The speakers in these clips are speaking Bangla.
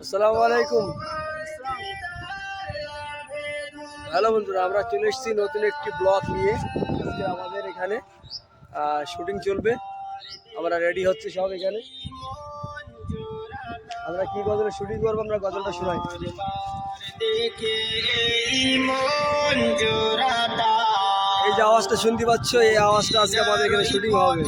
আসসালামু আলাইকুম। হ্যালো বন্ধুরা, আমরা চলে এসেছি নতুন একটি ব্লগ নিয়ে। আজকে আমাদের এখানে শুটিং চলবে। আমরা রেডি হচ্ছে সব এখানে। আমরা কি গজলে শুটিং করব, আমরা গজলটা শোনাই। এই যে আওয়াজটা শুনতে পাচ্ছ, এই আওয়াজটা আজকে আমাদের এখানে শুটিং হবে।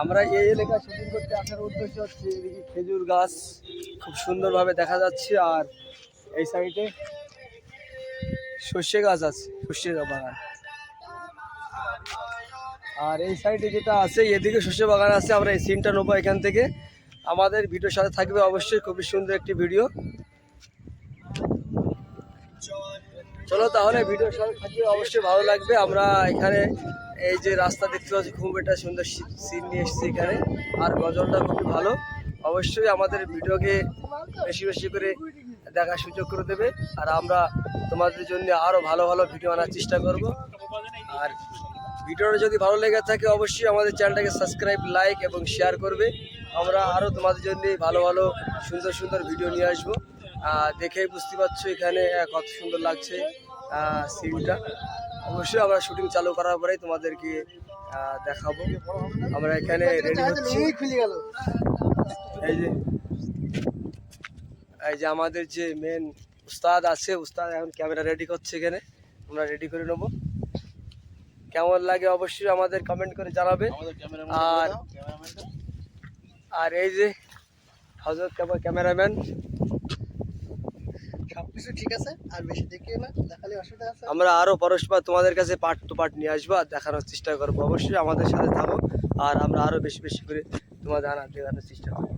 আমরা এই এলাকায় শুটিং করতে আসার উদ্দেশ্য হচ্ছে খেজুর গাছ খুব সুন্দরভাবে দেখা যাচ্ছে আর এই সাইডে সর্ষে গাছ আছে, সর্ষে বাগান। আর এই সাইডে যেটা আছে, এদিকে সর্ষে বাগান আছে, আমরা এই সিনটা নেব এখান থেকে। আমাদের ভিডিওর সাথে থাকবে অবশ্যই খুবই সুন্দর একটি ভিডিও। চলো তাহলে ভিডিওর সাথে থাকবে অবশ্যই ভালো লাগবে। আমরা এখানে এই যে রাস্তা দেখতে পাচ্ছি, খুব একটা সুন্দর সিন নিয়ে এসেছি এখানে। আর গজলটা খুবই ভালো। অবশ্যই আমাদের ভিডিওকে বেশি বেশি করে দেখার সুযোগ করে দেবে। আর আমরা তোমাদের জন্য আরও ভালো ভালো ভিডিও আনার চেষ্টা করব। আর ভিডিওটা যদি ভালো লেগে থাকে, অবশ্যই আমাদের চ্যানেলটাকে সাবস্ক্রাইব লাইক এবং শেয়ার করবে। আমরা আরও তোমাদের জন্য ভালো ভালো, সুন্দর সুন্দর ভিডিও নিয়ে আসব। দেখেই বুঝতে পারছ এখানে কত সুন্দর লাগছে। সিনটা অবশ্যই আমরা শুটিং চালু করার পরেই তোমাদেরকে দেখাবো। আমরা এখানে রেডি হচ্ছি। এই যে এই যে আমাদের যে মেন উস্তাদ আছে উস্তাদ এখন ক্যামেরা রেডি করছে এখানে। আমরা রেডি করে নেব। কেমন লাগে অবশ্যই আমাদের কমেন্ট করে জানাবে। আর আর এই যে হজরত ক্যামেরাম্যান ঠিক আছে, আর বেশি না আমরা আরও পরস্পর তোমাদের কাছে পার্ট টু পার্ট নিয়ে আসব, আর দেখানোর চেষ্টা করব। অবশ্যই আমাদের সাথে থাকো আর আমরা আরও বেশি বেশি করে তোমাদের আনার দেখানোর চেষ্টা করব।